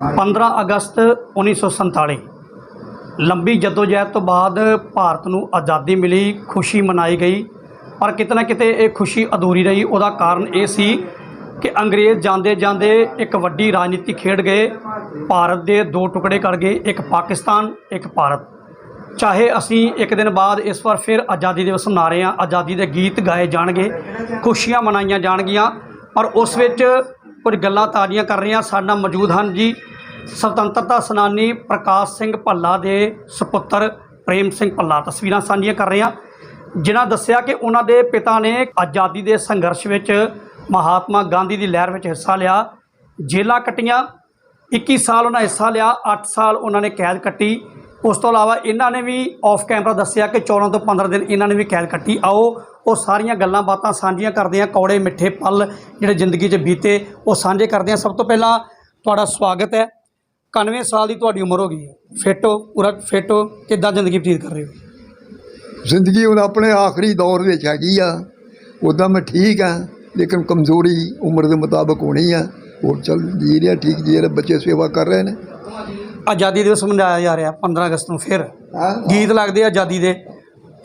15 ਅਗਸਤ 1947 ਲੰਬੀ ਜਦੋਜਹਿਦ ਤੋਂ ਬਾਅਦ ਭਾਰਤ ਨੂੰ ਆਜ਼ਾਦੀ ਮਿਲੀ, ਖੁਸ਼ੀ ਮਨਾਈ ਗਈ, ਪਰ ਕਿਤੇ ਨਾ ਕਿਤੇ ਇਹ ਖੁਸ਼ੀ ਅਧੂਰੀ ਰਹੀ। ਉਹਦਾ ਕਾਰਨ ਇਹ ਸੀ ਕਿ ਅੰਗਰੇਜ਼ ਜਾਂਦੇ ਜਾਂਦੇ ਇੱਕ ਵੱਡੀ ਰਾਜਨੀਤੀ ਖੇਡ ਗਏ। ਭਾਰਤ ਦੇ ਦੋ ਟੁਕੜੇ ਕਰ ਗਏ, ਇੱਕ ਪਾਕਿਸਤਾਨ, ਇੱਕ ਭਾਰਤ। ਚਾਹੇ ਅਸੀਂ ਇੱਕ ਦਿਨ ਬਾਅਦ ਇਸ ਵਾਰ ਫਿਰ ਆਜ਼ਾਦੀ ਦਿਵਸ ਮਨਾ ਰਹੇ ਹਾਂ, ਆਜ਼ਾਦੀ ਦੇ ਗੀਤ ਗਾਏ ਜਾਣਗੇ, ਖੁਸ਼ੀਆਂ ਮਨਾਈਆਂ ਜਾਣਗੀਆਂ, ਪਰ ਉਸ ਵਿੱਚ ਕੁਝ ਗੱਲਾਂ ਤਾਜ਼ੀਆਂ ਕਰ ਰਹੀਆਂ ਹਾਂ। ਸਾਡੇ ਨਾਲ ਮੌਜੂਦ ਹਨ ਜੀ ਸੁਤੰਤਰਤਾ ਸੈਨਾਨੀ ਪ੍ਰਕਾਸ਼ ਸਿੰਘ ਭੱਲਾ ਦੇ ਸੁਪੁੱਤਰ ਪ੍ਰੇਮ ਸਿੰਘ ਭੱਲਾ ਤਸਵੀਰਾਂ ਸਾਂਝੀਆਂ ਕਰ ਰਹੇ ਹਾਂ। ਜਿਨ੍ਹਾਂ ਦੱਸਿਆ ਕਿ ਉਹਨਾਂ ਦੇ ਪਿਤਾ ਨੇ ਆਜ਼ਾਦੀ ਦੇ ਸੰਘਰਸ਼ ਵਿੱਚ ਮਹਾਤਮਾ ਗਾਂਧੀ ਦੀ ਲਹਿਰ ਵਿੱਚ ਹਿੱਸਾ ਲਿਆ ਜੇਲਾਂ ਕੱਟੀਆਂ 21 ਸਾਲ ਉਹਨਾਂ ਹਿੱਸਾ ਲਿਆ 8 ਸਾਲ ਉਹਨਾਂ ਨੇ ਕੈਦ ਕੱਟੀ। ਉਸ ਤੋਂ ਇਲਾਵਾ ਇਹਨਾਂ ਨੇ ਵੀ ਆਫ ਕੈਮਰਾ ਦੱਸਿਆ ਕਿ 14 ਤੋਂ 15 ਦਿਨ ਇਹਨਾਂ ਨੇ ਵੀ ਕੈਦ ਕੱਟੀ। ਆਓ, ਉਹ ਸਾਰੀਆਂ ਗੱਲਾਂ ਬਾਤਾਂ ਸਾਂਝੀਆਂ ਕਰਦੇ ਹਾਂ। ਕੌੜੇ ਮਿੱਠੇ ਪਲ ਜਿਹੜੇ ਜ਼ਿੰਦਗੀ 'ਚ ਬੀਤੇ, ਉਹ ਸਾਂਝੇ ਕਰਦੇ ਹਾਂ। ਸਭ ਤੋਂ ਪਹਿਲਾਂ ਤੁਹਾਡਾ ਸਵਾਗਤ ਹੈ। 91 ਸਾਲ ਦੀ ਤੁਹਾਡੀ ਉਮਰ ਹੋ ਗਈ ਹੈ। ਫਿੱਟ ਹੋ ਪੂਰਾ ਫਿੱਟ ਹੋ ਕਿੱਦਾਂ ਜ਼ਿੰਦਗੀ ਬਤੀਤ ਕਰ ਰਹੇ ਹੋ? ਜ਼ਿੰਦਗੀ ਹੁਣ ਆਪਣੇ ਆਖਰੀ ਦੌਰ ਵਿੱਚ ਹੈਗੀ ਆ। ਉੱਦਾਂ ਮੈਂ ਠੀਕ ਆ ਲੇਕਿਨ ਕਮਜ਼ੋਰੀ ਉਮਰ ਦੇ ਮੁਤਾਬਕ ਹੋਣੀ ਆ। ਹੋਰ ਚੱਲ ਜੀ ਰਿਹਾ ਠੀਕ ਜੀ ਰਿਹਾ ਬੱਚੇ ਸੇਵਾ ਕਰ ਰਹੇ ਨੇ। ਆਜ਼ਾਦੀ ਦਿਵਸ ਮਨਾਇਆ ਜਾ ਰਿਹਾ 15 ਅਗਸਤ ਨੂੰ ਫਿਰ। ਗੀਤ ਲੱਗਦੇ ਆ ਆਜ਼ਾਦੀ ਦੇ।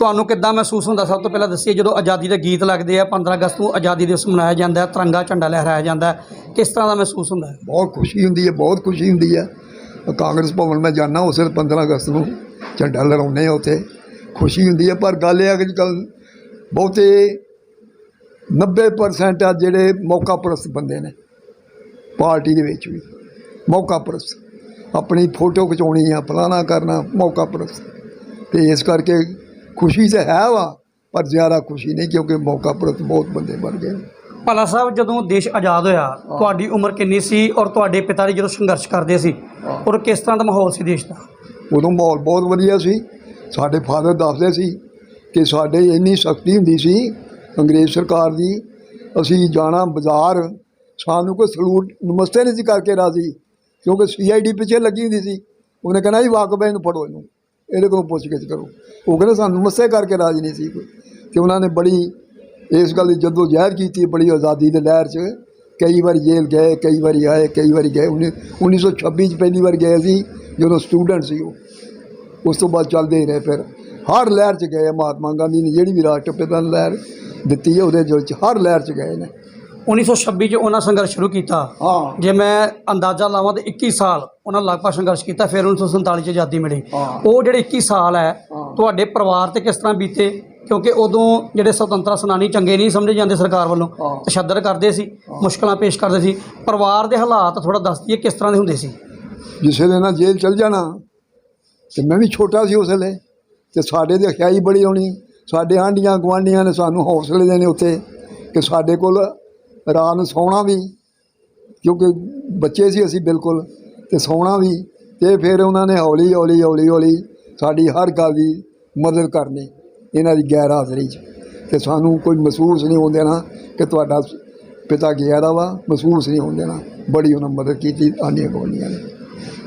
ਤੁਹਾਨੂੰ ਕਿੱਦਾਂ ਮਹਿਸੂਸ ਹੁੰਦਾ? ਸਭ ਤੋਂ ਪਹਿਲਾਂ ਦੱਸੀਏ, ਜਦੋਂ ਆਜ਼ਾਦੀ ਦੇ ਗੀਤ ਲੱਗਦੇ ਆ 15 ਅਗਸਤ ਨੂੰ ਆਜ਼ਾਦੀ ਦਿਵਸ ਮਨਾਇਆ ਜਾਂਦਾ ਹੈ, ਤਿਰੰਗਾ ਝੰਡਾ ਲਹਿਰਾਇਆ ਜਾਂਦਾ ਹੈ, ਕਿਸ ਤਰ੍ਹਾਂ ਦਾ ਮਹਿਸੂਸ ਹੁੰਦਾ ਹੈ? ਬਹੁਤ ਖੁਸ਼ੀ ਹੁੰਦੀ ਹੈ, ਬਹੁਤ ਖੁਸ਼ੀ ਹੁੰਦੀ ਹੈ। ਕਾਂਗਰਸ ਭਵਨ ਮੈਂ ਜਾਣਾ ਉਸ ਵੇਲੇ 15 ਅਗਸਤ ਨੂੰ, ਝੰਡਾ ਲਹਿਰਾਉਂਦੇ ਆ ਉੱਥੇ। ਖੁਸ਼ੀ ਹੁੰਦੀ ਹੈ, ਪਰ ਗੱਲ ਇਹ ਆ ਕਿ ਅੱਜ ਕੱਲ੍ਹ ਬਹੁਤੇ 90% ਆ ਜਿਹੜੇ ਮੌਕਾ ਪ੍ਰਸਤ ਬੰਦੇ ਨੇ, ਪਾਰਟੀ ਦੇ ਵਿੱਚ ਵੀ। ਮੌਕਾ ਪ੍ਰਸਤ। ਆਪਣੀ ਫੋਟੋ ਖਿਚਾਉਣੀ ਆ, ਫਲਾਣਾ ਕਰਨਾ, ਮੌਕਾ ਪ੍ਰਸਤ। ਤੇ ਇਸ ਕਰਕੇ ਖੁਸ਼ੀ ਤਾਂ ਹੈ ਵਾ ਪਰ ਜ਼ਿਆਦਾ ਖੁਸ਼ੀ ਨਹੀਂ ਕਿਉਂਕਿ ਮੌਕਾ ਪ੍ਰਸਤ ਬਹੁਤ ਬੰਦੇ ਬਣ ਗਏ ਭੱਲਾ ਸਾਹਿਬ ਜਦੋਂ ਦੇਸ਼ ਆਜ਼ਾਦ ਹੋਇਆ ਤੁਹਾਡੀ ਉਮਰ ਕਿੰਨੀ ਸੀ ਔਰ ਤੁਹਾਡੇ ਪਿਤਾ ਜੀ ਜਦੋਂ ਸੰਘਰਸ਼ ਕਰਦੇ ਸੀ? ਔਰ ਕਿਸ ਤਰ੍ਹਾਂ ਦਾ ਮਾਹੌਲ ਸੀ ਦੇਸ਼ ਦਾ? ਉਦੋਂ ਮਾਹੌਲ ਬਹੁਤ ਵਧੀਆ ਸੀ। ਸਾਡੇ ਫਾਦਰ ਦੱਸਦੇ ਸੀ ਕਿ ਸਾਡੇ ਇੰਨੀ ਸ਼ਕਤੀ ਹੁੰਦੀ ਸੀ ਅੰਗਰੇਜ਼ ਸਰਕਾਰ ਦੀ ਅਸੀਂ ਜਾਣਾ ਬਾਜ਼ਾਰ ਸਾਨੂੰ ਕੋਈ ਸਲੂਟ ਨਮਸਤੇ ਨਹੀਂ ਸੀ ਕਰਕੇ ਰਾਜ਼ੀ ਕਿਉਂਕਿ ਸੀਆਈਡੀ ਪਿੱਛੇ ਲੱਗੀ ਹੁੰਦੀ ਸੀ। ਉਹਨੇ ਕਹਿਣਾ ਜੀ ਵਾਕਬੇ ਨੂੰ ਫੜੋ ਇਹਨੂੰ। ਇਹਦੇ ਕੋਲੋਂ ਪੁੱਛਗਿੱਛ ਕਰੋ। ਉਹ ਕਹਿੰਦੇ ਸਾਨੂੰ ਨਮਸਤੇ ਕਰਕੇ ਰਾਜ ਨਹੀਂ ਸੀ ਕੋਈ। ਤੇ ਉਹਨਾਂ ਨੇ ਬੜੀ ਇਸ ਗੱਲ ਦੀ ਜਦੋਂ ਜ਼ਹਿਰ ਕੀਤੀ, ਬੜੀ ਆਜ਼ਾਦੀ ਦੇ ਲਹਿਰ 'ਚ ਕਈ ਵਾਰੀ ਜੇਲ੍ਹ ਗਏ, ਕਈ ਵਾਰੀ ਆਏ, ਕਈ ਵਾਰੀ ਗਏ। ਉੱਨੀ- 1926 'ਚ ਪਹਿਲੀ ਵਾਰ ਗਏ ਸੀ, ਜਦੋਂ ਸਟੂਡੈਂਟ ਸੀ ਉਹ। ਉਸ ਤੋਂ ਬਾਅਦ ਚੱਲਦੇ ਹੀ ਰਹੇ ਫਿਰ। ਹਰ ਲਹਿਰ 'ਚ ਗਏ ਮਹਾਤਮਾ ਗਾਂਧੀ ਨੇ ਜਿਹੜੀ ਵੀ ਰਾਸ਼ਟਰਪਿਤਾ ਨੇ ਲਹਿਰ ਦਿੱਤੀ ਹੈ, ਉਹਦੇ ਵਿੱਚ ਹਰ ਲਹਿਰ 'ਚ ਗਏ ਨੇ। 1926 ਚ ਉਹਨਾਂ ਸੰਘਰਸ਼ ਸ਼ੁਰੂ ਕੀਤਾ। ਹਾਂ। ਜੇ ਮੈਂ ਅੰਦਾਜ਼ਾ ਲਾਵਾਂ ਤੇ 21 ਸਾਲ ਉਹਨਾਂ ਲਗਭਗ ਸੰਘਰਸ਼ ਕੀਤਾ ਫਿਰ 1947 ਚ ਆਜ਼ਾਦੀ ਮਿਲੀ। ਉਹ ਜਿਹੜੇ 21 ਸਾਲ ਹੈ। ਤੁਹਾਡੇ ਪਰਿਵਾਰ ਤੇ ਕਿਸ ਤਰ੍ਹਾਂ ਬੀਤੇ? ਕਿਉਂਕਿ ਉਦੋਂ ਜਿਹੜੇ ਸੁਤੰਤਰ ਸੈਨਾਨੀ ਚੰਗੇ ਨਹੀਂ ਸਮਝੇ ਜਾਂਦੇ ਸਰਕਾਰ ਵੱਲੋਂ। ਤਸ਼ੱਦਦ ਕਰਦੇ ਸੀ ਮੁਸ਼ਕਲਾਂ ਪੇਸ਼ ਕਰਦੇ ਸੀ। ਪਰਿਵਾਰ ਦੇ ਹਾਲਾਤ ਥੋੜਾ ਦੱਸ ਦਈਏ ਕਿਸ ਤਰ੍ਹਾਂ ਦੇ ਹੁੰਦੇ ਸੀ? ਜਿਸ ਵੇਲੇ ਨਾ ਜੇਲ੍ਹ ਚਲ ਜਾਣਾ ਤੇ ਮੈਂ ਵੀ ਛੋਟਾ ਸੀ ਉਸ ਵੇਲੇ ਤੇ ਸਾਡੇ ਤੇ ਖਿਆਈ ਬੜੀ ਹੋਣੀ। ਸਾਡੇ ਆਂਢੀਆਂ ਗੁਆਂਢੀਆਂ ਨੇ ਸਾਨੂੰ ਹੌਸਲੇ ਦੇਣੇ ਉੱਥੇ ਕਿ ਸਾਡੇ ਕੋਲ ਰਾਤ ਨੂੰ ਸੌਣਾ ਵੀ ਕਿਉਂਕਿ ਬੱਚੇ ਸੀ ਅਸੀਂ ਬਿਲਕੁਲ ਤੇ ਸੌਣਾ ਵੀ ਤੇ ਫਿਰ ਉਹਨਾਂ ਨੇ ਹੌਲੀ ਹੌਲੀ ਹੌਲੀ ਹੌਲੀ ਸਾਡੀ ਹਰ ਗੱਲ ਦੀ ਮਦਦ ਕਰਨੀ ਇਹਨਾਂ ਦੀ ਗੈਰ ਹਾਜ਼ਰੀ 'ਚ। ਤੇ ਸਾਨੂੰ ਕੋਈ ਮਹਿਸੂਸ ਨਹੀਂ ਹੁੰਦੇ ਨਾ ਕਿ ਤੁਹਾਡਾ ਪਿਤਾ ਗਿਆ ਦਾ ਵਾ ਮਹਿਸੂਸ ਨਹੀਂ ਹੁੰਦੇ ਨਾ ਬੜੀ ਉਹਨਾਂ ਮਦਦ ਕੀਤੀ ਆਂਢੀਆਂ ਗੁਆਂਢੀਆਂ ਨੇ।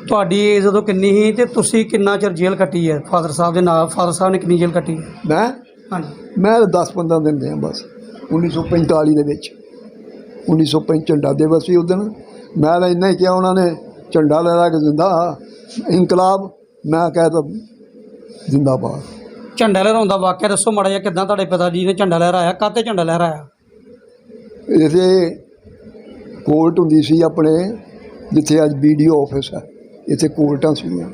ਤੁਹਾਡੀ ਏਜ ਉਦੋਂ ਕਿੰਨੀ ਸੀ ਤੇ ਤੁਸੀਂ ਕਿੰਨਾ ਚਿਰ ਜੇਲ੍ਹ ਕੱਟੀ ਹੈ? ਫਾਦਰ ਸਾਹਿਬ ਦੇ ਨਾਲ ਫਾਦਰ ਸਾਹਿਬ ਨੇ ਕਿੰਨੀ ਜੇਲ੍ਹ ਕੱਟੀ? ਮੈਂ? ਹਾਂਜੀ। ਮੈਂ 10-15 ਦਿਨ ਦੇ ਬਸ 1945 ਦੇ ਵਿੱਚ। 1905 ਝੰਡਾ ਦਿਵਸ ਸੀ ਉਦੋਂ ਮੈਂ ਤਾਂ ਇੰਨਾ ਹੀ ਕਿਹਾ ਉਹਨਾਂ ਨੇ ਝੰਡਾ ਲਹਿਰਾ ਕੇ ਜ਼ਿੰਦਾ ਇਨਕਲਾਬ ਮੈਂ ਕਹਿ ਤਾ ਜ਼ਿੰਦਾਬਾਦ। ਝੰਡਾ ਲਹਿਰਾਉਣ ਦਾ ਵਾਕਿਆ ਦੱਸੋ ਮਾੜਾ ਜਿਹਾ ਕਿਦਾਂ ਤੁਹਾਡੇ ਪਿਤਾ ਜੀ ਨੇ ਝੰਡਾ ਲਹਿਰਾਇਆ? ਕਾਹਤੇ ਝੰਡਾ ਲਹਿਰਾਇਆ? ਇਥੇ ਕੋਰਟ ਹੁੰਦੀ ਸੀ ਆਪਣੇ ਜਿੱਥੇ ਅੱਜ ਵੀਡੀਓ ਆਫਿਸ ਹੈ। ਇੱਥੇ ਕੋਰਟਾਂ ਸੀਗੀਆਂ।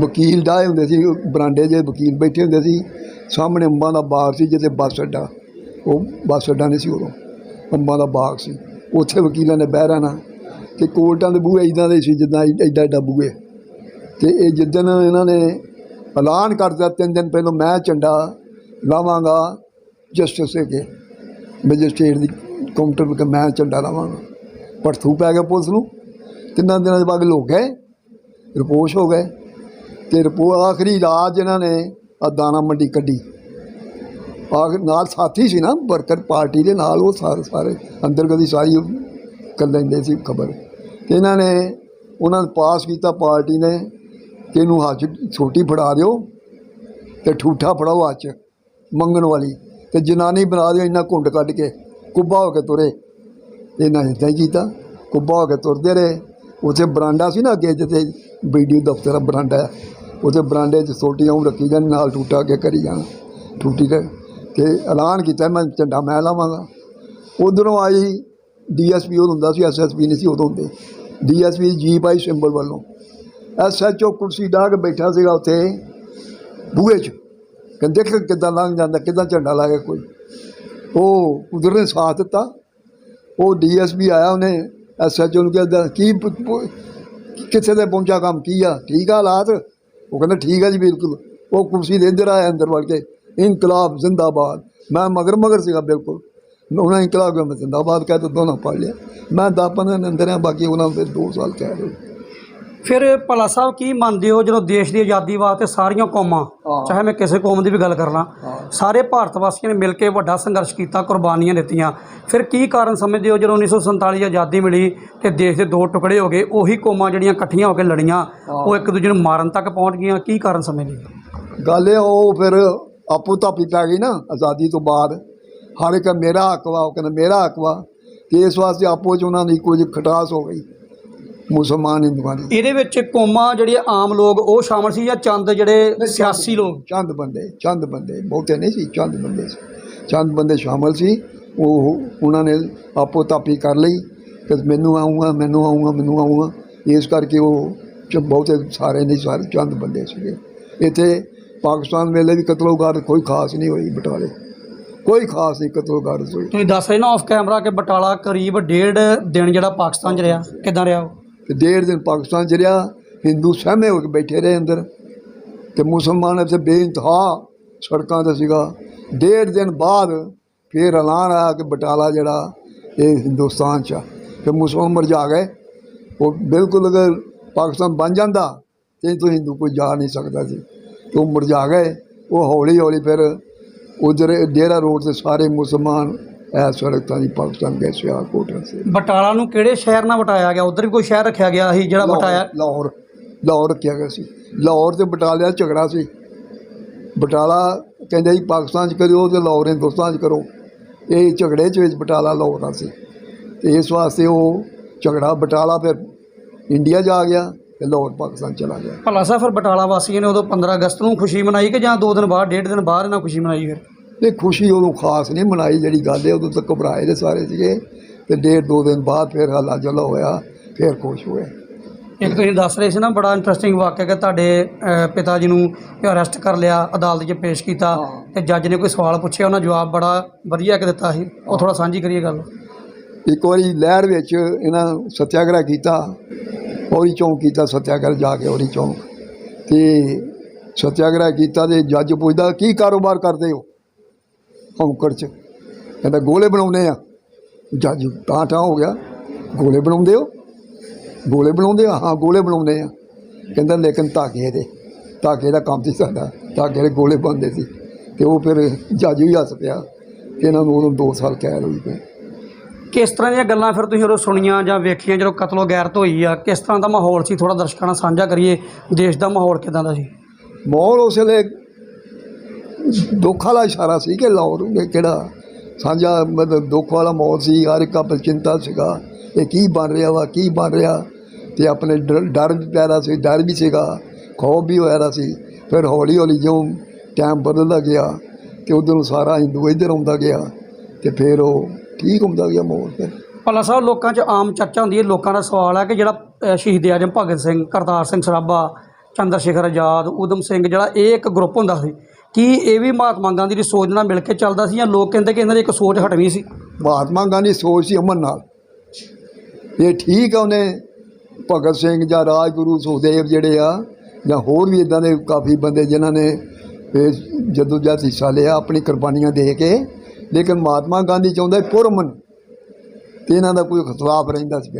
ਵਕੀਲ ਡਾਏ ਹੁੰਦੇ ਸੀ ਬਰਾਂਡੇ 'ਚ ਵਕੀਲ ਬੈਠੇ ਹੁੰਦੇ ਸੀ। ਸਾਹਮਣੇ ਅੰਬਾਂ ਦਾ ਬਾਗ ਸੀ ਜਿੱਥੇ ਬੱਸ ਅੱਡਾ। ਉਹ ਬੱਸ ਅੱਡਾ ਨਹੀਂ ਸੀ ਉਦੋਂ। ਅੰਬਾਂ ਦਾ ਬਾਗ ਸੀ। ਉੱਥੇ ਵਕੀਲਾਂ ਨੇ ਬਹਿ ਰਹਿਣਾ ਤੇ ਕੋਰਟਾਂ ਦੇ ਬੂਹੇ ਇਦਾਂ ਦੇ ਸੀ ਜਿੱਦਾਂ ਐਡਾ ਐਡਾ ਬੂਹੇ। ਤੇ ਇਹ ਜਿੱਦਣ ਇਹਨਾਂ ਨੇ ਐਲਾਨ ਕਰ ਦਿੱਤਾ, ਤਿੰਨ ਦਿਨ ਪਹਿਲਾਂ ਮੈਂ ਝੰਡਾ ਲਾਵਾਂਗਾ ਜਸਟਿਸ ਦੇ ਮੈਜਿਸਟ੍ਰੇਟ ਦੀ ਕਾਊਂਟਰ 'ਤੇ ਮੈਂ ਝੰਡਾ ਲਾਵਾਂਗਾ। ਪਰਥੂ ਪੈ ਗਿਆ ਪੁਲਿਸ ਨੂੰ। ਤਿੰਨਾਂ ਦਿਨਾਂ ਦੇ ਬਾਅਦ ਲੋਕ ਗਏ, ਰਿਪੋਸ਼ ਹੋ ਗਏ। ਤੇ ਰਿਪੋ, ਆਖਰੀ ਰਾਜ ਇਹਨਾਂ ਨੇ ਆ ਦਾਣਾ ਮੰਡੀ ਕੱਢੀ। ਆ ਨਾਲ ਸਾਥੀ ਸੀ ਨਾ, ਵਰਕਰ ਪਾਰਟੀ ਦੇ ਨਾਲ ਉਹ ਸਾਰੇ ਸਾਰੇ ਅੰਦਰ ਕਦੀ ਸਾਰੀ ਕਰ ਲੈਂਦੇ ਸੀ ਖਬਰ। ਤੇ ਇਹਨਾਂ ਨੇ, ਉਹਨਾਂ ਨੇ ਪਾਸ ਕੀਤਾ ਪਾਰਟੀ ਨੇ ਕਿ ਇਹਨੂੰ ਹੱਥ ਛੋਟੀ ਫੜਾ ਦਿਓ ਤੇ ਠੂਠਾ ਫੜਾਓ ਹੱਥ ਮੰਗਣ ਵਾਲੀ। ਤੇ ਜਨਾਨੀ ਬਣਾ ਦਿਓ ਇੰਨਾ ਘੁੰਡ ਕੱਢ ਕੇ, ਕੁੱਬਾ ਹੋ ਕੇ ਤੁਰੇ। ਇਹਨਾਂ ਨੇ ਇੱਦਾਂ ਹੀ ਕੀਤਾ, ਕੁੱਬਾ ਹੋ ਕੇ ਤੁਰਦੇ ਰਹੇ। ਉੱਥੇ ਬਰਾਂਡਾ ਸੀ ਨਾ ਅੱਗੇ, ਜਿੱਥੇ ਵੀਡੀਓ ਦਫ਼ਤਰ ਦਾ ਬਰਾਂਡਾ। ਹੈ ਉੱਥੇ ਬਰਾਂਡੇ 'ਚ ਸੋਟੀਆਂ ਉਹ ਰੱਖੀ ਜਾਣ, ਨਾਲ ਟੂਟਾ ਅੱਗੇ ਕਰੀ ਜਾਣਾ। ਟੂਟੀ ਤੇ ਤੇ ਐਲਾਨ ਕੀਤਾ, ਮੈਂ ਝੰਡਾ ਮੈਂ ਲਾਵਾਂਗਾ। ਉਧਰੋਂ ਆਈ ਡੀਐਸਪੀ, ਉਹ ਹੁੰਦਾ ਸੀ ਐਸਐਸਪੀ ਨਹੀਂ ਸੀ, ਉਦੋਂ ਹੁੰਦੇ। ਡੀਐਸਪੀ ਜੀ ਭਾਈ ਸਿੰਬਲ ਵੱਲੋਂ। ਐਸਐਚਓ ਕੁਰਸੀ ਢਾਹ ਕੇ ਬੈਠਾ ਸੀਗਾ ਉੱਥੇ, ਬੂਹੇ 'ਚ। ਕਹਿੰਦੇ, ਦੇਖ ਕਿੱਦਾਂ ਲੰਘ ਜਾਂਦਾ, ਕਿੱਦਾਂ ਝੰਡਾ ਲਾ ਕੇ ਕੋਈ? ਉਹ ਉਧਰ ਨੇ ਸਾਥ ਦਿੱਤਾ। ਉਹ ਡੀਐਸਪੀ ਆਇਆ ਉਹਨੇ ਐਸਐਚਓ ਨੂੰ ਕਿਹਾ ਕੀ ਕਿੱਥੇ ਤੇ ਪਹੁੰਚਾ ਕੰਮ, ਕੀ ਆ? ਠੀਕ ਆ ਹਾਲਾਤ? ਉਹ ਕਹਿੰਦਾ, ਠੀਕ ਆ ਜੀ, ਬਿਲਕੁਲ। ਉਹ ਕੁਰਸੀ ਦੇ ਅੰਦਰ ਆਇਆ ਅੰਦਰ ਵੜ ਕੇ। ਇਨਕਲਾਬ ਜ਼ਿੰਦਾਬਾਦ। ਮੈਂ ਮਗਰ ਮਗਰ ਸੀਗਾ ਬਿਲਕੁਲ। ਉਹਨਾਂ ਇਨਕਲਾਬ ਮੈਂ ਜ਼ਿੰਦਾਬਾਦ ਕਹਿ ਤਾ ਦੋਨੋਂ ਪੜ ਲਿਆ। ਮੈਂ ਦਸ ਪੰਦਰਾਂ ਦਿਨ ਅੰਦਰ ਆ ਬਾਕੀ ਉਹਨਾਂ ਨੂੰ ਫਿਰ ਦੋ ਸਾਲ ਕਹਿ ਰਹੇ ਫਿਰ ਭੱਲਾ ਸਾਹਿਬ ਕੀ ਮੰਨਦੇ ਹੋ ਜਦੋਂ ਦੇਸ਼ ਦੀ ਆਜ਼ਾਦੀ ਵਾਸਤੇ ਸਾਰੀਆਂ ਕੌਮਾਂ। ਚਾਹੇ ਮੈਂ ਕਿਸੇ ਕੌਮ ਦੀ ਵੀ ਗੱਲ ਕਰ ਲਾਂ ਹਾਂ। ਸਾਰੇ ਭਾਰਤ ਵਾਸੀਆਂ ਨੇ ਮਿਲ ਕੇ ਵੱਡਾ ਸੰਘਰਸ਼ ਕੀਤਾ ਕੁਰਬਾਨੀਆਂ ਦਿੱਤੀਆਂ। ਫਿਰ ਕੀ ਕਾਰਨ ਸਮਝਦੇ ਹੋ ਜਦੋਂ 1947 ਦੀ ਆਜ਼ਾਦੀ ਮਿਲੀ ਤੇ ਦੇਸ਼ ਦੇ ਦੋ ਟੁਕੜੇ ਹੋ ਗਏ ਉਹੀ ਕੌਮਾਂ ਜਿਹੜੀਆਂ ਇਕੱਠੀਆਂ ਹੋ ਕੇ ਲੜੀਆਂ ਉਹ ਇੱਕ ਦੂਜੇ ਨੂੰ ਮਾਰਨ ਤੱਕ ਪਹੁੰਚ ਗਈਆਂ ਕੀ ਕਾਰਨ ਸਮਝਦੇ ਹੋ? ਗੱਲ ਇਹ ਉਹ ਫਿਰ ਆਪੋ ਤਾਪੀ ਪੈ ਗਈ ਨਾ ਆਜ਼ਾਦੀ ਤੋਂ ਬਾਅਦ ਹਰ ਇੱਕ ਮੇਰਾ ਹੱਕ ਵਾ ਉਹ ਕਹਿੰਦਾ ਮੇਰਾ ਹੱਕ ਵਾ ਤੇ ਇਸ ਵਾਸਤੇ ਆਪੋ 'ਚ ਉਹਨਾਂ ਦੀ ਕੁਝ ਖਟਾਸ ਹੋ ਗਈ ਮੁਸਲਮਾਨ ਹਿੰਦੂਆਂ ਦੀ ਇਹਦੇ ਵਿੱਚ ਕੌਮਾਂ ਜਿਹੜੀਆਂ ਆਮ ਲੋਕ ਉਹ ਸ਼ਾਮਲ ਸੀ ਜਾਂ ਚੰਦ ਜਿਹੜੇ ਸਿਆਸੀ ਲੋਕ? ਚੰਦ ਬੰਦੇ ਚੰਦ ਬੰਦੇ ਬਹੁਤੇ ਨਹੀਂ ਸੀ ਚੰਦ ਬੰਦੇ ਸੀ। ਚੰਦ ਬੰਦੇ ਸ਼ਾਮਲ ਸੀ ਉਹ ਉਹਨਾਂ ਨੇ ਆਪੋ ਤਾਪੀ ਕਰ ਲਈ ਕਿ ਮੈਨੂੰ ਆਉਂਗਾ ਮੈਨੂੰ ਆਉਂਗਾ ਮੈਨੂੰ ਆਉਂਗਾ ਇਸ ਕਰਕੇ ਉਹ ਬਹੁਤੇ ਸਾਰੇ ਨਹੀਂ ਸਾਰੇ ਚੰਦ ਬੰਦੇ ਸੀਗੇ। ਇੱਥੇ ਪਾਕਿਸਤਾਨ ਵੇਲੇ ਵੀ ਕਤਲੋਗਾਰ ਕੋਈ ਖਾਸ ਨਹੀਂ ਹੋਈ ਬਟਾਲੇ। ਕੋਈ ਖਾਸ ਨਹੀਂ ਕਤਲੋਗਾਰ ਹੋਈ ਤੁਸੀਂ ਦੱਸ ਰਹੇ ਨਾ ਆਫ ਕੈਮਰਾ ਕਿ ਬਟਾਲਾ ਕਰੀਬ ਡੇਢ ਦਿਨ ਜਿਹੜਾ ਪਾਕਿਸਤਾਨ 'ਚ ਰਿਹਾ। ਕਿਦਾਂ ਰਿਹਾ ਉਹ? ਤੇ ਡੇਢ ਦਿਨ ਪਾਕਿਸਤਾਨ ਚ ਰਿਹਾ। ਹਿੰਦੂ ਸਹਿਮੇ ਹੋ ਕੇ ਬੈਠੇ ਰਹੇ ਅੰਦਰ। ਤੇ ਮੁਸਲਮਾਨ ਇੱਥੇ ਬੇਇੰਤਹਾ ਸੜਕਾਂ ਤੇ ਸੀਗਾ। ਡੇਢ ਦਿਨ ਬਾਅਦ ਫਿਰ ਐਲਾਨ ਆਇਆ ਕਿ ਬਟਾਲਾ ਜਿਹੜਾ ਇਹ ਹਿੰਦੁਸਤਾਨ ਚ ਆ। ਤੇ ਮੁਸਲਮਾਨ ਮਰਜਾ ਗਏ। ਉਹ ਬਿਲਕੁਲ ਅਗਰ ਪਾਕਿਸਤਾਨ ਬਣ ਜਾਂਦਾ ਤੇ ਤੋਂ ਹਿੰਦੂ ਕੋਈ ਜਾ ਨਹੀਂ ਸਕਦਾ ਸੀ। ਉਹ ਮਰਜਾ ਗਏ। ਉਹ ਹੌਲੀ ਹੌਲੀ ਫਿਰ ਉਧਰ ਡੇਰਾ ਰੋਡ ਤੇ ਸਾਰੇ ਮੁਸਲਮਾਨ ਐ ਸੜਕ ਦੀ ਪਾਕਿਸਤਾਨ ਗਏ ਸਿਆਲਕੋਟ ਸੀ ਬਟਾਲਾ ਨੂੰ ਕਿਹੜੇ ਸ਼ਹਿਰ ਨਾਲ ਵਟਾਇਆ ਗਿਆ? ਉਧਰ ਵੀ ਕੋਈ ਸ਼ਹਿਰ ਰੱਖਿਆ ਗਿਆ ਸੀ ਜਿਹੜਾ ਵਟਾਇਆ? ਲਾਹੌਰ ਲਾਹੌਰ ਰੱਖਿਆ ਗਿਆ ਸੀ। ਲਾਹੌਰ ਤੇ ਬਟਾਲੇ ਦਾ ਝਗੜਾ ਸੀ। ਬਟਾਲਾ ਕਹਿੰਦੇ ਜੀ ਪਾਕਿਸਤਾਨ 'ਚ ਕਰਿਓ ਤੇ ਲਾਹੌਰ ਹਿੰਦੁਸਤਾਨ 'ਚ ਕਰੋ। ਇਹ ਝਗੜੇ 'ਚ ਵਿੱਚ ਬਟਾਲਾ ਲਾਹੌਰ ਦਾ ਸੀ ਤੇ ਇਸ ਵਾਸਤੇ ਉਹ ਝਗੜਾ ਬਟਾਲਾ ਫਿਰ ਇੰਡੀਆ ਜਾ ਗਿਆ। ਤੇ ਲਾਹੌਰ ਪਾਕਿਸਤਾਨ ਚਲਾ ਗਿਆ। ਭਲਾ ਸਾਹਿਬ ਫਿਰ ਬਟਾਲਾ ਵਾਸੀਆਂ ਨੇ ਉਦੋਂ 15 ਅਗਸਤ ਨੂੰ ਖੁਸ਼ੀ ਮਨਾਈ ਕਿ ਜਾਂ 2 ਦਿਨ ਬਾਅਦ ਡੇਢ ਦਿਨ ਬਾਅਦ ਇਹਨਾਂ ਖੁਸ਼ੀ ਮਨਾਈ ਫਿਰ? ਇਹ ਖੁਸ਼ੀ ਉਦੋਂ ਖਾਸ ਨਹੀਂ ਮਨਾਈ ਜਿਹੜੀ ਗੱਲ ਹੈ ਉਦੋਂ ਤੱਕ ਘਬਰਾਏ ਦੇ ਸਾਰੇ ਸੀਗੇ। ਤੇ ਡੇਢ ਦੋ ਦਿਨ ਬਾਅਦ ਫਿਰ ਹੱਲਾ ਜਲਾ ਹੋਇਆ ਫਿਰ ਖੁਸ਼ ਹੋਏ। ਇੱਕ ਤੁਸੀਂ ਦੱਸ ਰਹੇ ਸੀ ਨਾ ਬੜਾ ਇੰਟਰਸਟਿੰਗ ਵਾਕਿਆ ਕਿ ਤੁਹਾਡੇ ਅਹ, ਪਿਤਾ ਜੀ ਨੂੰ ਅਰੈਸਟ ਕਰ ਲਿਆ ਅਦਾਲਤ 'ਚ ਪੇਸ਼ ਕੀਤਾ। ਤੇ ਜੱਜ ਨੇ ਕੋਈ ਸਵਾਲ ਪੁੱਛਿਆ? ਉਹਨਾਂ ਜਵਾਬ ਬੜਾ ਵਧੀਆ ਕਿ ਦਿੱਤਾ ਸੀ। ਉਹ ਥੋੜਾ ਸਾਂਝੀ ਕਰੀਏ ਗੱਲ। ਇੱਕ ਵਾਰੀ ਲਹਿਰ ਵਿੱਚ ਇਹਨਾਂ ਸੱਤਿਆਗ੍ਰਹਿ ਕੀਤਾ। ਔਰੀ ਚੌਂਕ ਕੀਤਾ, ਸਤਿਆਗ੍ਰਹਿ ਜਾ ਕੇ ਔਰੀ ਚੌਂਕ। ਤੇ ਸਤਿਆਗ੍ਰਹਿ ਕੀਤਾ ਤੇ ਜੱਜ ਪੁੱਛਦਾ, ਕੀ ਕਾਰੋਬਾਰ ਕਰਦੇ ਹੋ? ਹੌਂਕੜ ਚ। ਕਹਿੰਦਾ, ਗੋਲੇ ਬਣਾਉਂਦੇ ਆ। ਜੱਜ, ਤਾਂ ਠਾਂ ਹੋ ਗਿਆ। ਗੋਲੇ ਬਣਾਉਂਦੇ ਹੋ? ਗੋਲੇ ਬਣਾਉਂਦੇ ਆ? ਹਾਂ, ਗੋਲੇ ਬਣਾਉਂਦੇ ਆ। ਕਹਿੰਦਾ, ਲੇਕਿਨ ਧਾਗੇ ਦੇ। ਧਾਗੇ ਦਾ ਕੰਮ ਸੀ ਸਾਡਾ। ਧਾਗੇ ਦੇ ਗੋਲੇ ਬਣਦੇ ਸੀ। ਤੇ ਉਹ ਫਿਰ ਜੱਜ ਵੀ ਹੱਸ ਪਿਆ ਤੇ ਇਹਨਾਂ ਨੂੰ ਉਦੋਂ 2 ਸਾਲ ਕੈਦ ਹੋਈ ਪਈ। ਕਿਸ ਤਰ੍ਹਾਂ ਦੀਆਂ ਗੱਲਾਂ ਫਿਰ ਤੁਸੀਂ ਉਦੋਂ ਸੁਣੀਆਂ ਜਾਂ ਵੇਖੀਆਂ ਜਦੋਂ ਕਤਲੋ ਗੈਰਤ ਹੋਈ ਆ? ਕਿਸ ਤਰ੍ਹਾਂ ਦਾ ਮਾਹੌਲ ਸੀ? ਥੋੜਾ ਦਰਸ਼ਕਾਂ ਨਾਲ ਸਾਂਝਾ ਕਰੀਏ। ਦੇਸ਼ ਦਾ ਮਾਹੌਲ ਕਿਦਾਂ ਦਾ ਸੀ? ਮਾਹੌਲ ਉਸ ਵੇਲੇ ਦੁੱਖ ਵਾਲਾ ਇਸ਼ਾਰਾ ਸੀ ਕਿ ਲਾਹੌਰ ਇਹ ਕਿਹੜਾ ਸਾਂਝਾ ਮਤਲਬ ਦੁੱਖ ਵਾਲਾ ਮਾਹੌਲ ਸੀ। ਹਰ ਇੱਕ ਆਪਣੀ ਚਿੰਤਾ ਸੀਗਾ ਇਹ ਕੀ ਬਣ ਰਿਹਾ ਵਾ, ਕੀ ਬਣ ਰਿਹਾ। ਤੇ ਆਪਣੇ ਡਰ ਡਰ ਵੀ ਪੈਦਾ ਸੀ, ਡਰ ਵੀ ਸੀਗਾ, ਖੌਫ ਵੀ ਹੋਇਆ ਸੀ। ਫਿਰ ਹੌਲੀ ਹੌਲੀ ਜਿਉਂ ਟਾਈਮ ਬਦਲਦਾ ਗਿਆ ਤੇ ਉਧਰ ਸਾਰਾ ਹਿੰਦੂ ਇੱਧਰ ਆਉਂਦਾ ਗਿਆ ਤੇ ਫਿਰ ਉਹ ਠੀਕ ਹੁੰਦਾ ਗਿਆ ਮਾਹੌਲ ਫਿਰ। ਭੱਲਾ ਸਾਹਿਬ ਲੋਕਾਂ 'ਚ ਆਮ ਚਰਚਾ ਹੁੰਦੀ ਹੈ ਲੋਕਾਂ ਦਾ ਸਵਾਲ ਹੈ ਕਿ ਜਿਹੜਾ ਅ, ਸ਼ਹੀਦ ਆਜਮ ਭਗਤ ਸਿੰਘ ਕਰਤਾਰ ਸਿੰਘ ਸਰਾਭਾ ਚੰਦਰ ਸ਼ੇਖਰ ਆਜ਼ਾਦ ਊਧਮ ਸਿੰਘ ਜਿਹੜਾ ਇਹ ਇੱਕ ਗਰੁੱਪ ਹੁੰਦਾ ਸੀ ਕੀ ਇਹ ਵੀ ਮਹਾਤਮਾ ਗਾਂਧੀ ਦੀ ਸੋਚ ਨਾਲ ਮਿਲ ਕੇ ਚੱਲਦਾ ਸੀ ਜਾਂ ਲੋਕ ਕਹਿੰਦੇ ਕਿ ਇਹਨਾਂ ਦੀ ਇੱਕ ਸੋਚ ਹਟਵੀਂ ਸੀ? ਮਹਾਤਮਾ ਗਾਂਧੀ ਸੋਚ ਸੀ ਅਮਨ ਨਾਲ। ਇਹ ਠੀਕ ਆ ਉਹਨੇ ਭਗਤ ਸਿੰਘ ਜਾਂ ਰਾਜਗੁਰੂ ਸੁਖਦੇਵ ਜਿਹੜੇ ਆ ਜਾਂ ਹੋਰ ਵੀ ਇਦਾਂ ਦੇ ਕਾਫੀ ਬੰਦੇ ਜਿਨ੍ਹਾਂ ਨੇ ਇਹ ਜਦੋਂ ਜਦ ਹਿੱਸਾ ਲਿਆ ਆਪਣੀ ਕੁਰਬਾਨੀਆਂ ਦੇ ਕੇ ਲੇਕਿਨ ਮਹਾਤਮਾ ਗਾਂਧੀ ਚਾਹੁੰਦਾ ਪੁਰਮਨ ਤੇ ਇਹਨਾਂ ਦਾ ਕੋਈ ਖਿਲਾਫ ਰਹਿੰਦਾ ਸੀ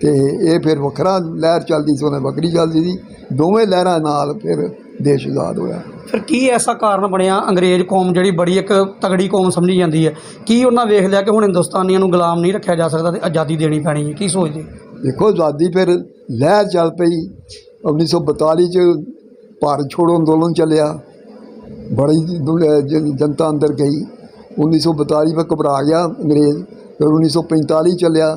ਤੇ ਇਹ ਫਿਰ ਵੱਖਰਾ ਲਹਿਰ ਚੱਲਦੀ ਸੀ ਉਹਨੇ ਵੱਖਰੀ ਚੱਲਦੀ ਸੀ। ਦੋਵੇਂ ਲਹਿਰਾਂ ਨਾਲ ਫਿਰ ਦੇਸ਼ ਆਜ਼ਾਦ ਹੋਇਆ। ਫਿਰ ਕੀ ਐਸਾ ਕਾਰਨ ਬਣਿਆ? ਅੰਗਰੇਜ਼ ਕੌਮ ਜਿਹੜੀ ਬੜੀ ਇੱਕ ਤਗੜੀ ਕੌਮ ਸਮਝੀ ਜਾਂਦੀ ਹੈ। ਕੀ ਉਹਨਾਂ ਵੇਖ ਲਿਆ ਕਿ ਹੁਣ ਹਿੰਦੁਸਤਾਨੀਆਂ ਨੂੰ ਗੁਲਾਮ ਨਹੀਂ ਰੱਖਿਆ ਜਾ ਸਕਦਾ ਤੇ ਆਜ਼ਾਦੀ ਦੇਣੀ ਪੈਣੀ ਹੈ? ਕੀ ਸੋਚਦੇ? ਦੇਖੋ ਆਜ਼ਾਦੀ ਫਿਰ ਲਹਿਰ ਚੱਲ ਪਈ। 1942 ਚ ਭਾਰਤ ਛੋੜੋ ਅੰਦੋਲਨ ਚੱਲਿਆ। ਬੜੀ ਜਨਤਾ ਅੰਦਰ ਗਈ। 1942 ਵਿੱਚ ਘਬਰਾ ਗਿਆ ਅੰਗਰੇਜ਼ ਫਿਰ 1945 ਚੱਲਿਆ।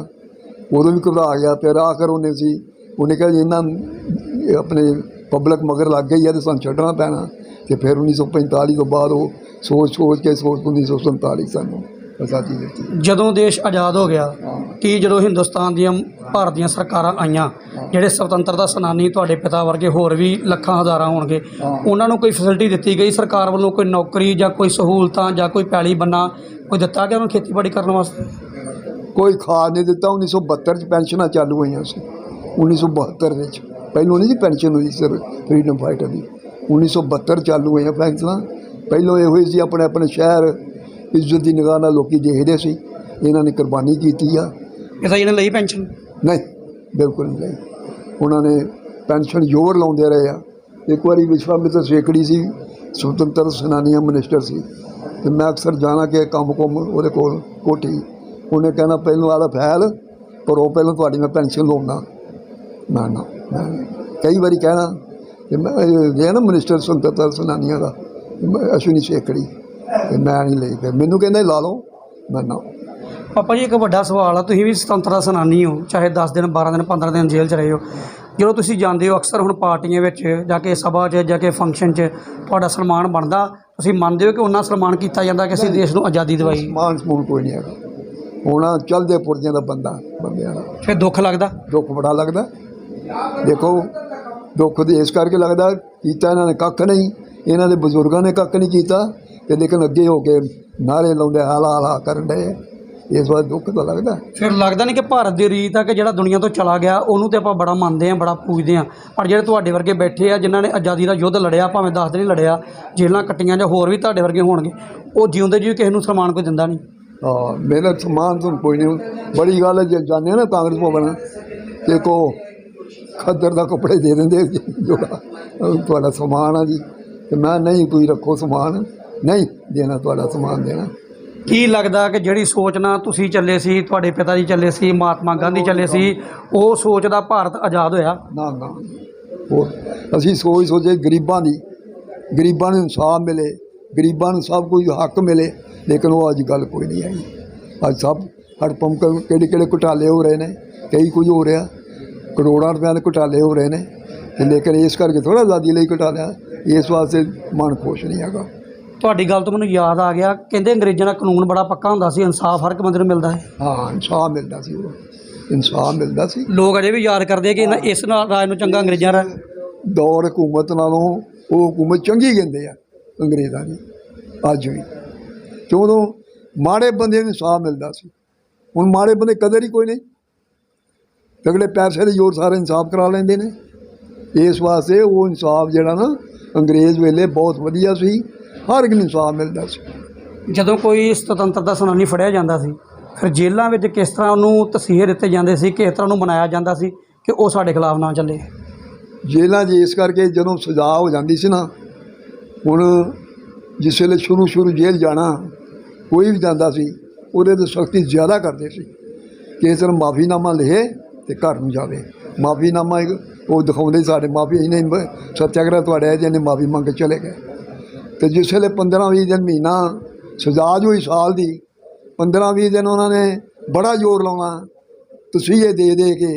ਉਦੋਂ ਵੀ ਘਬਰਾ ਗਿਆ ਫਿਰ ਆਖਰ ਉਹਨੇ ਸੀ, ਉਹਨੇ ਕਿਹਾ ਜੀ ਇਹਨਾਂ ਆਪਣੇ ਪਬਲਿਕ ਮਗਰ ਲੱਗ ਗਈ ਹੈ ਤੇ ਸਾਨੂੰ ਛੱਡਣਾ ਪੈਣਾ। ਤੇ ਫਿਰ 1945 ਤੋਂ ਬਾਅਦ ਉਹ ਸੋਚ ਸੋਚ ਕੇ ਸੋਚ 1947 ਸਾਨੂੰ ਆਜ਼ਾਦੀ ਦਿੱਤੀ ਜਦੋਂ ਦੇਸ਼ ਆਜ਼ਾਦ ਹੋ ਗਿਆ ਕੀ ਜਦੋਂ ਹਿੰਦੁਸਤਾਨ ਦੀਆਂ ਭਾਰਤ ਦੀਆਂ ਸਰਕਾਰਾਂ ਆਈਆਂ ਜਿਹੜੇ ਸੁਤੰਤਰਤਾ ਸੈਨਾਨੀ ਤੁਹਾਡੇ ਪਿਤਾ ਵਰਗੇ ਹੋਰ ਵੀ ਲੱਖਾਂ ਹਜ਼ਾਰਾਂ ਹੋਣਗੇ। ਉਹਨਾਂ ਨੂੰ ਕੋਈ ਫੈਸਿਲਿਟੀ ਦਿੱਤੀ ਗਈ ਸਰਕਾਰ ਵੱਲੋਂ ਕੋਈ ਨੌਕਰੀ ਜਾਂ ਕੋਈ ਸਹੂਲਤਾਂ ਜਾਂ ਕੋਈ ਪੈਲੀ ਬੰਨਾ ਕੋਈ ਦਿੱਤਾ ਗਿਆ ਉਹਨਾਂ ਖੇਤੀਬਾੜੀ ਕਰਨ ਵਾਸਤੇ? ਕੋਈ ਖਾਦ ਨਹੀਂ ਦਿੱਤਾ 1972 ਚ ਪੈਨਸ਼ਨਾਂ ਚਾਲੂ ਹੋਈਆਂ ਸੀ। 1972 ਵਿੱਚ। ਪਹਿਲੋਂ ਨਹੀਂ ਸੀ ਪੈਨਸ਼ਨ ਹੋਈ ਸਰ ਫਰੀडम ਫਾਈਟਰ ਦੀ। 1972 ਚਾਲੂ ਹੋਈਆਂ ਪੈਨਸ਼ਨਾਂ। ਪਹਿਲੋਂ ਇਹ ਹੋਈ ਸੀ ਆਪਣੇ ਆਪਣੇ ਸ਼ਹਿਰ ਇੱਜ਼ਤ ਦੀ ਨਿਗਾਹ ਨਾਲ ਲੋਕੀ ਦੇਖਦੇ ਸੀ ਇਹਨਾਂ ਨੇ ਕੁਰਬਾਨੀ ਕੀਤੀ ਆ। ਪਿਤਾ ਜੀ ਨੇ ਲਈ ਪੈਨਸ਼ਨ? ਨਹੀਂ ਬਿਲਕੁਲ ਨਹੀਂ ਉਹਨਾਂ ਨੇ ਪੈਨਸ਼ਨ ਜ਼ੋਰ ਲਾਉਂਦੇ ਰਹੇ ਆ। ਇੱਕ ਵਾਰੀ ਵਿਸ਼ਵਾਮਿਤਰ ਸੇਕੜੀ ਸੀ ਸੁਤੰਤਰ ਸੈਨਾਨੀਆਂ ਮਿਨਿਸਟਰ ਸੀ ਤੇ ਮੈਂ ਅਕਸਰ ਜਾਣਾ ਕਿ ਕੰਮ ਕੁੰਮ ਉਹਦੇ ਕੋਲ ਕੋਠੀ। ਉਹਨੇ ਕਹਿਣਾ ਪਹਿਲੋਂ ਆਦਾ ਫੈਲ ਪਰ ਉਹ ਪਹਿਲਾਂ ਤੁਹਾਡੀ ਮੈਂ ਪੈਨਸ਼ਨ ਲਾਉਣਾ ਨਾ ਨਾ। ਕਈ ਵਾਰੀ ਕਹਿਣਾ ਕਿ ਮੈਂ ਇਹ ਜੇ ਨਾ ਮਿਨਿਸਟਰ ਸੁਤੰਤਰ ਸੈਨਾਨੀਆਂ ਦਾ ਅਸ਼ਵਨੀ ਸੇਕੜੀ ਤੇ ਮੈਂ ਨਹੀਂ ਲਈ ਫਿਰ ਮੈਨੂੰ ਕਹਿੰਦਾ ਲਾ ਲਓ। ਮੈਂ ਨਾ। ਪਾਪਾ ਜੀ ਇੱਕ ਵੱਡਾ ਸਵਾਲ ਆ ਤੁਸੀਂ ਵੀ ਸੁਤੰਤਰਤਾ ਸੈਨਾਨੀ ਹੋ ਚਾਹੇ 10 ਦਿਨ 12 ਦਿਨ 15 ਦਿਨ ਜੇਲ੍ਹ 'ਚ ਰਹੇ ਹੋ। ਜਦੋਂ ਤੁਸੀਂ ਜਾਂਦੇ ਹੋ ਅਕਸਰ ਹੁਣ ਪਾਰਟੀਆਂ ਵਿੱਚ ਜਾ ਕੇ ਸਭਾ 'ਚ ਜਾ ਕੇ ਫੰਕਸ਼ਨ 'ਚ ਤੁਹਾਡਾ ਸਨਮਾਨ ਬਣਦਾ ਤੁਸੀਂ ਮੰਨਦੇ ਹੋ ਕਿ ਉਹਨਾਂ ਸਨਮਾਨ ਕੀਤਾ ਜਾਂਦਾ ਕਿ ਅਸੀਂ ਦੇਸ਼ ਨੂੰ ਆਜ਼ਾਦੀ ਦਿਵਾਈ? ਮਾਨ ਸਮੂਨ ਕੋਈ ਨਹੀਂ ਹੈਗਾ। ਹੋਣਾ ਚਲਦੇ ਪੁਰਜਿਆਂ ਦਾ ਬੰਦਾ ਬੰਦਿਆਂ ਦਾ। ਫਿਰ ਦੁੱਖ ਲੱਗਦਾ? ਦੁੱਖ ਬੜਾ ਲੱਗਦਾ। ਦੇਖੋ ਦੁੱਖ ਦੇ ਇਸ ਕਰਕੇ ਲੱਗਦਾ ਕੀਤਾ ਇਹਨਾਂ ਨੇ ਕੱਖ ਨਹੀਂ ਇਹਨਾਂ ਦੇ ਬਜ਼ੁਰਗਾਂ ਨੇ ਕੱਖ ਨਹੀਂ ਕੀਤਾ। ਤੇ ਲੇਕਿਨ ਅੱਗੇ ਹੋ ਕੇ ਨਾਰੇ ਲਾਉਂਦੇ ਹਾਲਾ ਹਾਲਾ ਕਰਨ ਦੇ ਇਸ ਵਾਰ ਦੁੱਖ ਤਾਂ ਲੱਗਦਾ। ਫਿਰ ਲੱਗਦਾ ਨਹੀਂ ਕਿ ਭਾਰਤ ਦੀ ਰੀਤ ਆ ਕਿ ਜਿਹੜਾ ਦੁਨੀਆ ਤੋਂ ਚਲਾ ਗਿਆ ਉਹਨੂੰ ਤੇ ਆਪਾਂ ਬੜਾ ਮੰਨਦੇ ਹਾਂ ਬੜਾ ਪੂਜਦੇ ਹਾਂ ਪਰ ਜਿਹੜੇ ਤੁਹਾਡੇ ਵਰਗੇ ਬੈਠੇ ਆ ਜਿਨ੍ਹਾਂ ਨੇ ਆਜ਼ਾਦੀ ਦਾ ਯੁੱਧ ਲੜਿਆ ਭਾਵੇਂ 10 ਦਿਨ ਲੜਿਆ ਜੇਲ੍ਹਾਂ ਕੱਟੀਆਂ ਜਾਂ ਹੋਰ ਵੀ ਤੁਹਾਡੇ ਵਰਗੇ ਹੋਣਗੇ ਉਹ ਜਿਉਂਦੇ ਜੀ ਕਿਸੇ ਨੂੰ ਸਨਮਾਨ ਕੋਈ ਦਿੰਦਾ ਨਹੀਂ ਹਾਂ ਮੇਰਾ ਸਮਾਨ ਤੋਂ ਕੋਈ ਨਹੀਂ ਬੜੀ ਗੱਲ ਹੈ ਜੇ ਜਾਂਦੇ ਆ ਨਾ ਕਾਂਗਰਸ ਭਵਨ ਤੇ ਕੋ ਖੱਦਰ ਦਾ ਕੱਪੜੇ ਦੇ ਦਿੰਦੇ ਜੋੜਾ। ਉਹ ਤੁਹਾਡਾ ਸਮਾਨ ਆ ਜੀ। ਤੇ ਮੈਂ ਨਹੀਂ ਤੁਸੀਂ ਰੱਖੋ ਸਮਾਨ ਨਹੀਂ ਦੇਣਾ ਤੁਹਾਡਾ ਸਮਾਨ ਦੇਣਾ। ਕੀ ਲੱਗਦਾ ਕਿ ਜਿਹੜੀ ਸੋਚ ਨਾਲ ਤੁਸੀਂ ਚੱਲੇ ਸੀ ਤੁਹਾਡੇ ਪਿਤਾ ਜੀ ਚੱਲੇ ਸੀ ਮਹਾਤਮਾ ਗਾਂਧੀ ਚੱਲੇ ਸੀ ਉਹ ਸੋਚ ਦਾ ਭਾਰਤ ਆਜ਼ਾਦ ਹੋਇਆ? ਨਾ ਨਾ। ਉਹ ਅਸੀਂ ਸੋਚ ਸੋਚੇ ਗਰੀਬਾਂ ਦੀ। ਗਰੀਬਾਂ ਨੂੰ ਇਨਸਾਫ ਮਿਲੇ ਗਰੀਬਾਂ ਨੂੰ ਸਭ ਕੁਝ ਹੱਕ ਮਿਲੇ ਲੇਕਿਨ ਉਹ ਅੱਜ ਗੱਲ ਕੋਈ ਨਹੀਂ ਆਈ ਅੱਜ ਸਭ ਹੜ ਪੰਪ ਕਿਹੜੇ ਕਿਹੜੇ ਘੁਟਾਲੇ ਹੋ ਰਹੇ ਨੇ ਕਈ ਕੁਝ ਹੋ ਰਿਹਾ। ਕਰੋੜਾਂ ਰੁਪਏ ਦੇ ਘੁਟਾਲੇ ਹੋ ਰਹੇ ਨੇ। ਤੇ ਲੇਕਿਨ ਇਸ ਕਰਕੇ ਥੋੜਾ ਆਜ਼ਾਦੀ ਲਈ ਘੁਟਾਲਿਆ। ਇਸ ਵਾਸਤੇ ਮਨ ਖੁਸ਼ ਨਹੀਂ ਹੈਗਾ। ਤੁਹਾਡੀ ਗੱਲ ਤੋਂ ਮੈਨੂੰ ਯਾਦ ਆ ਗਿਆ ਕਹਿੰਦੇ ਅੰਗਰੇਜ਼ਾਂ ਦਾ ਕਾਨੂੰਨ ਬੜਾ ਪੱਕਾ ਹੁੰਦਾ ਸੀ ਇਨਸਾਫ ਹਰ ਇੱਕ ਬੰਦੇ ਨੂੰ ਮਿਲਦਾ ਹੈ ਹਾਂ ਇਨਸਾਫ ਮਿਲਦਾ ਸੀ ਉਹ। ਇਨਸਾਫ ਮਿਲਦਾ ਸੀ। ਲੋਕ ਅਜੇ ਵੀ ਯਾਦ ਕਰਦੇ ਆ ਕਿ ਇਹਨਾਂ- ਇਸ ਨਾਲ ਰਾਜ ਨੂੰ ਚੰਗਾ ਅੰਗਰੇਜ਼ਾਂ ਦਾ ਦੌਰ ਹਕੂਮਤ ਨਾਲੋਂ ਉਹ ਹਕੂਮਤ ਚੰਗੀ ਕਹਿੰਦੇ ਆ ਅੰਗਰੇਜ਼ਾਂ ਦੀ ਅੱਜ ਵੀ। ਕਿਉਂ ਉਦੋਂ ਮਾੜੇ ਬੰਦੇ ਨੂੰ ਇਨਸਾਫ ਮਿਲਦਾ ਸੀ। ਹੁਣ ਮਾੜੇ ਬੰਦੇ ਕਦਰ ਹੀ ਕੋਈ ਨਹੀਂ। ਤਗੜੇ ਪੈਸੇ ਦੇ ਜ਼ੋਰ ਸਾਰੇ ਇਨਸਾਫ ਕਰਾ ਲੈਂਦੇ ਨੇ। ਇਸ ਵਾਸਤੇ ਉਹ ਇਨਸਾਫ ਜਿਹੜਾ ਨਾ ਅੰਗਰੇਜ਼ ਵੇਲੇ ਬਹੁਤ ਵਧੀਆ ਸੀ। ਹਰ ਇੱਕ ਨੂੰ ਇਨਸਾਫ ਮਿਲਦਾ ਸੀ। ਜਦੋਂ ਕੋਈ ਸੁਤੰਤਰਤਾ ਸੈਨਾਨੀ ਫੜਿਆ ਜਾਂਦਾ ਸੀ ਫਿਰ ਜੇਲ੍ਹਾਂ ਵਿੱਚ ਕਿਸ ਤਰ੍ਹਾਂ ਉਹਨੂੰ ਤਸੀਹੇ ਦਿੱਤੇ ਜਾਂਦੇ ਸੀ ਕਿਸ ਤਰ੍ਹਾਂ ਉਹਨੂੰ ਮਨਾਇਆ ਜਾਂਦਾ ਸੀ ਕਿ ਉਹ ਸਾਡੇ ਖਿਲਾਫ ਨਾ ਚੱਲੇ? ਜੇਲ੍ਹਾਂ 'ਚ ਇਸ ਕਰਕੇ ਜਦੋਂ ਸਜ਼ਾ ਹੋ ਜਾਂਦੀ ਸੀ ਨਾ ਹੁਣ ਜਿਸ ਵੇਲੇ ਸ਼ੁਰੂ ਸ਼ੁਰੂ ਜੇਲ੍ਹ ਜਾਣਾ ਕੋਈ ਵੀ ਜਾਂਦਾ ਸੀ ਉਹਦੇ ਤੇ ਸਖਤੀ ਜ਼ਿਆਦਾ ਕਰਦੇ ਸੀ। ਕਿ ਇਸ ਤਰ੍ਹਾਂ ਮਾਫੀਨਾਮਾ ਲਿਖੇ ਤੇ ਘਰ ਨੂੰ ਜਾਵੇ। ਮਾਫੀਨਾਮਾ ਉਹ ਦਿਖਾਉਂਦੇ ਸਾਡੇ ਮਾਫੀ ਇਹਨੇ ਸੱਤਿਆਗ੍ਰਹਿ ਤੁਹਾਡੇ ਜਿਹਨੇ ਮਾਫੀ ਮੰਗ ਕੇ ਚਲੇ ਗਏ। ਤੇ ਜਿਸ ਵੇਲੇ 15 20 ਦਿਨ ਮਹੀਨਾ ਸਜ਼ਾ ਜੋ ਹੋਈ ਸਾਲ ਦੀ 15 20 ਦਿਨ ਉਹਨਾਂ ਨੇ ਬੜਾ ਜ਼ੋਰ ਲਾਉਣਾ ਤਸਵੀਰ ਦੇ ਦੇ ਕੇ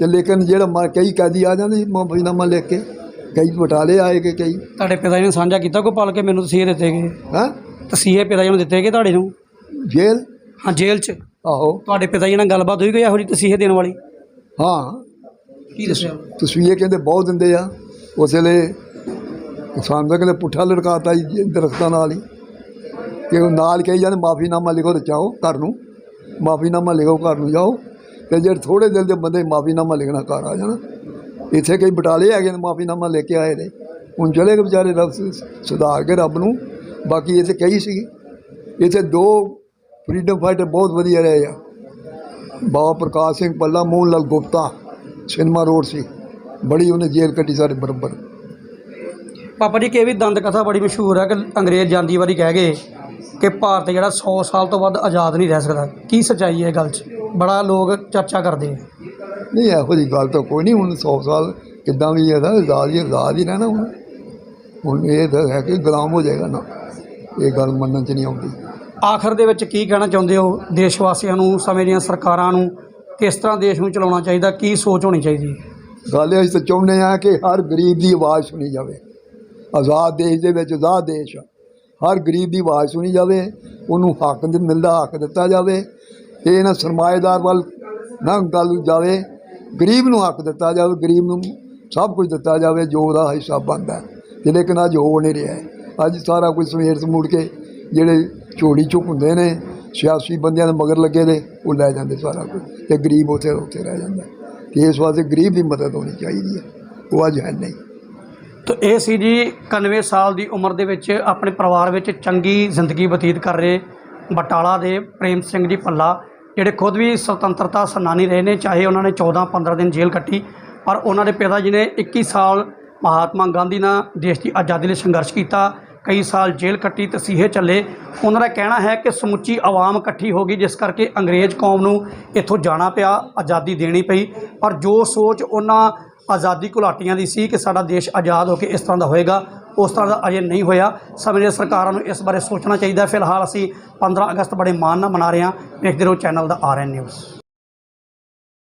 ਤੇ ਲੇਕਿਨ ਜਿਹੜਾ ਮ- ਕਈ ਕੈਦੀ ਆ ਜਾਂਦੇ ਮਾਫੀਨਾਮਾ ਲਿਖ ਕੇ ਕਈ ਬਟਾਲੇ ਆਏ ਕਿ ਕਈ। ਤੁਹਾਡੇ ਪਿਤਾ ਜੀ ਨੇ ਸਾਂਝਾ ਕੀਤਾ ਕੋਈ ਪਲ ਕੇ ਮੈਨੂੰ ਤਸੀਹੇ ਦਿੱਤੇ ਗਏ? ਹੈਂ? ਤਸੀਹੇ ਪਿਤਾ ਜੀ ਨੂੰ ਦਿੱਤੇ ਗਏ ਤੁਹਾਡੇ ਨੂੰ? ਜੇਲ੍ਹ? ਹਾਂ ਜੇਲ੍ਹ 'ਚ। ਆਹੋ। ਤੁਹਾਡੇ ਪਿਤਾ ਜੀ ਨਾਲ ਗੱਲਬਾਤ ਹੋਈ ਕੋਈ ਇਹੋ ਜਿਹੀ ਤਸੀਹੇ ਦੇਣ ਵਾਲੀ? ਹਾਂ। ਕੀ ਦੱਸਿਆ? ਤਸਵੀਰ ਕਹਿੰਦੇ ਬਹੁਤ ਦਿੰਦੇ ਆ ਉਸ ਵੇਲੇ ਕਿਸਾਨ ਦਾ ਕਹਿੰਦੇ ਪੁੱਠਾ ਲੜਕਾਤਾ ਜੀ ਦਰਖਤਾਂ ਨਾਲ ਹੀ। ਕਿ ਉਹ ਨਾਲ ਕਹੀ ਜਾਂਦੇ, ਮਾਫੀਨਾਮਾ ਲਿਖੋ ਤੇ ਚਾਹੋ ਘਰ ਨੂੰ। ਮਾਫੀਨਾਮਾ ਲਿਖੋ ਘਰ ਨੂੰ ਜਾਓ। ਤੇ ਜਿਹੜੇ ਥੋੜੇ ਦਿਨ ਦੇ ਬੰਦੇ ਮਾਫੀਨਾਮਾ ਲਿਖਣਾ ਘਰ ਆ ਜਾਣਾ। ਇੱਥੇ ਕਈ ਬਟਾਲੇ ਹੈਗੇ ਨੇ ਮਾਫੀਨਾਮਾ ਲੈ ਕੇ ਆਏ ਨੇ। ਹੁਣ ਚਲੇ ਗਏ ਵਿਚਾਰੇ ਰੱਬ ਸੁਧਾਰ ਕੇ ਰੱਬ ਨੂੰ। ਬਾਕੀ ਇੱਥੇ ਕਈ ਸੀਗੀ, ਇੱਥੇ ਦੋ ਫਰੀडम ਫਾਈਟਰ ਬਹੁਤ ਵਧੀਆ ਰਹੇ ਆ। ਬਾਬਾ ਪ੍ਰਕਾਸ਼ ਸਿੰਘ ਪੱਲਾ, ਮੋਹਨ ਲਾਲ ਗੁਪਤਾ ਸਿਨੇਮਾ ਰੋਡ ਸੀ। ਬੜੀ ਉਹਨੇ ਜੇਲ੍ਹ ਕੱਟੀ ਸਾਡੇ ਬਰਾਬਰ। ਪਾਪਾ ਜੀ ਕਿ ਇਹ ਵੀ ਦੰਦ ਕਥਾ ਬੜੀ ਮਸ਼ਹੂਰ ਹੈ ਕਿ ਅੰਗਰੇਜ਼ ਜਾਂਦੀ ਵਾਰੀ ਕਹਿ ਗਏ ਕਿ ਭਾਰਤ ਜਿਹੜਾ 100 ਸਾਲ ਤੋਂ ਵੱਧ ਆਜ਼ਾਦ ਨਹੀਂ ਰਹਿ ਸਕਦਾ। ਕੀ ਸੱਚਾਈ ਹੈ ਇਹ ਗੱਲ 'ਚ? ਬੜਾ ਲੋਕ ਚਰਚਾ ਕਰਦੇ ਆ। ਨਹੀਂ ਇਹੋ ਜਿਹੀ ਗੱਲ ਤਾਂ ਕੋਈ ਨਹੀਂ ਹੁਣ 100 ਸਾਲ ਕਿੱਦਾਂ ਵੀ ਇਹਦਾ ਆਜ਼ਾਦ ਹੀ ਆਜ਼ਾਦ ਹੀ ਰਹਿਣਾ ਹੁਣ। ਹੁਣ ਇਹ ਤਾਂ ਹੈ ਕਿ ਗੁਲਾਮ ਹੋ ਜਾਏਗਾ ਨਾ। ਇਹ ਗੱਲ ਮੰਨਣ 'ਚ ਨਹੀਂ ਆਉਂਦੀ। ਆਖਰ ਦੇ ਵਿੱਚ ਕੀ ਕਹਿਣਾ ਚਾਹੁੰਦੇ ਹੋ ਦੇਸ਼ ਵਾਸੀਆਂ ਨੂੰ ਸਮੇਂ ਦੀਆਂ ਸਰਕਾਰਾਂ ਨੂੰ? ਕਿਸ ਤਰ੍ਹਾਂ ਦੇਸ਼ ਨੂੰ ਚਲਾਉਣਾ ਚਾਹੀਦਾ? ਕੀ ਸੋਚ ਹੋਣੀ ਚਾਹੀਦੀ? ਗੱਲ ਇਹ ਅਸੀਂ ਤਾਂ ਚਾਹੁੰਦੇ ਆ ਕਿ ਹਰ ਗਰੀਬ ਦੀ ਆਵਾਜ਼ ਸੁਣੀ ਜਾਵੇ। ਆਜ਼ਾਦ ਦੇਸ਼ ਦੇ ਵਿੱਚ ਆਜ਼ਾਦ ਦੇਸ਼ ਆ। ਹਰ ਗਰੀਬ ਦੀ ਆਵਾਜ਼ ਸੁਣੀ ਜਾਵੇ, ਉਹਨੂੰ ਹੱਕ ਮਿਲਦਾ ਹੱਕ ਦਿੱਤਾ ਜਾਵੇ ਇਹ ਇਹਨਾਂ ਸਰਮਾਏਦਾਰ ਵੱਲ ਨਾ ਗੱਲ ਜਾਵੇ। ਗਰੀਬ ਨੂੰ ਹੱਕ ਦਿੱਤਾ ਜਾਵੇ, ਗਰੀਬ ਨੂੰ ਸਭ ਕੁਝ ਦਿੱਤਾ ਜਾਵੇ, ਜੋ ਉਹਦਾ ਹਿੱਸਾ ਬਣਦਾ ਤੇ ਲੇਕਿਨ ਅੱਜ ਹੋ ਨਹੀਂ ਰਿਹਾ ਅੱਜ ਸਾਰਾ ਕੁਝ ਸਮੇਰ ਸਮੂੜ ਕੇ ਜਿਹੜੇ ਝੋਲੀ ਚੁੱਕ ਹੁੰਦੇ ਨੇ, ਸਿਆਸੀ ਬੰਦਿਆਂ ਦੇ ਮਗਰ ਲੱਗੇ ਨੇ ਉਹ ਲੈ ਜਾਂਦੇ ਸਾਰਾ ਕੁਝ। ਤੇ ਗਰੀਬ ਉੱਥੇ ਉੱਥੇ ਰਹਿ ਜਾਂਦਾ ਤੇ ਇਸ ਵਾਸਤੇ ਗਰੀਬ ਦੀ ਮਦਦ ਹੋਣੀ ਚਾਹੀਦੀ ਹੈ। ਉਹ ਅੱਜ ਹੈ ਨਹੀਂ। ਤਾਂ ਇਹ ਸੀ ਜੀ 91 ਸਾਲ ਦੀ ਉਮਰ ਦੇ ਵਿੱਚ ਆਪਣੇ ਪਰਿਵਾਰ ਵਿੱਚ ਚੰਗੀ ਜ਼ਿੰਦਗੀ ਬਤੀਤ ਕਰ ਰਹੇ ਬਟਾਲਾ ਦੇ ਪ੍ਰੇਮ ਸਿੰਘ ਜੀ ਭੱਲਾ, ਜਿਹੜੇ ਖੁਦ ਵੀ ਸੁਤੰਤਰਤਾ ਸੈਨਾਨੀ ਰਹੇ ਨੇ, ਚਾਹੇ ਉਹਨਾਂ ਨੇ 14 15 ਦਿਨ ਜੇਲ੍ਹ ਕੱਟੀ, ਪਰ ਉਹਨਾਂ ਦੇ ਪਿਤਾ ਜੀ ਨੇ 21 ਸਾਲ ਮਹਾਤਮਾ ਗਾਂਧੀ ਨਾਲ ਦੇਸ਼ ਦੀ ਆਜ਼ਾਦੀ ਲਈ ਸੰਘਰਸ਼ ਕੀਤਾ, ਕਈ ਸਾਲ ਜੇਲ੍ਹ ਕੱਟੀ, ਤਸੀਹੇ ਚੱਲੇ। ਉਹਨਾਂ ਦਾ ਕਹਿਣਾ ਹੈ ਕਿ ਸਮੁੱਚੀ ਆਵਾਮ ਇਕੱਠੀ ਹੋ ਗਈ, ਜਿਸ ਕਰਕੇ ਅੰਗਰੇਜ਼ ਕੌਮ ਨੂੰ ਇੱਥੋਂ ਜਾਣਾ ਪਿਆ, ਆਜ਼ਾਦੀ ਦੇਣੀ ਪਈ। ਪਰ ਜੋ ਸੋਚ ਉਹਨਾਂ ਆਜ਼ਾਦੀ ਘੁਲਾਟੀਆਂ ਦੀ ਸੀ ਕਿ ਸਾਡਾ ਦੇਸ਼ ਆਜ਼ਾਦ ਹੋ ਕੇ ਇਸ ਤਰ੍ਹਾਂ ਦਾ ਹੋਏਗਾ, ਉਸ ਤਰ੍ਹਾਂ ਦਾ ਅਜੇ ਨਹੀਂ ਹੋਇਆ। ਸਮੇਂ ਸਰਕਾਰਾਂ ਨੂੰ ਇਸ ਬਾਰੇ ਸੋਚਣਾ ਚਾਹੀਦਾ ਫਿਲਹਾਲ ਅਸੀਂ 15 ਅਗਸਤ ਬੜੇ ਮਾਣ ਨਾਲ ਮਨਾ ਰਹੇ ਹਾਂ। ਵੇਖਦੇ ਰਹੋ, ਚੈਨਲ ਦਾ ਆਰਐਨ ਨਿਊਜ਼।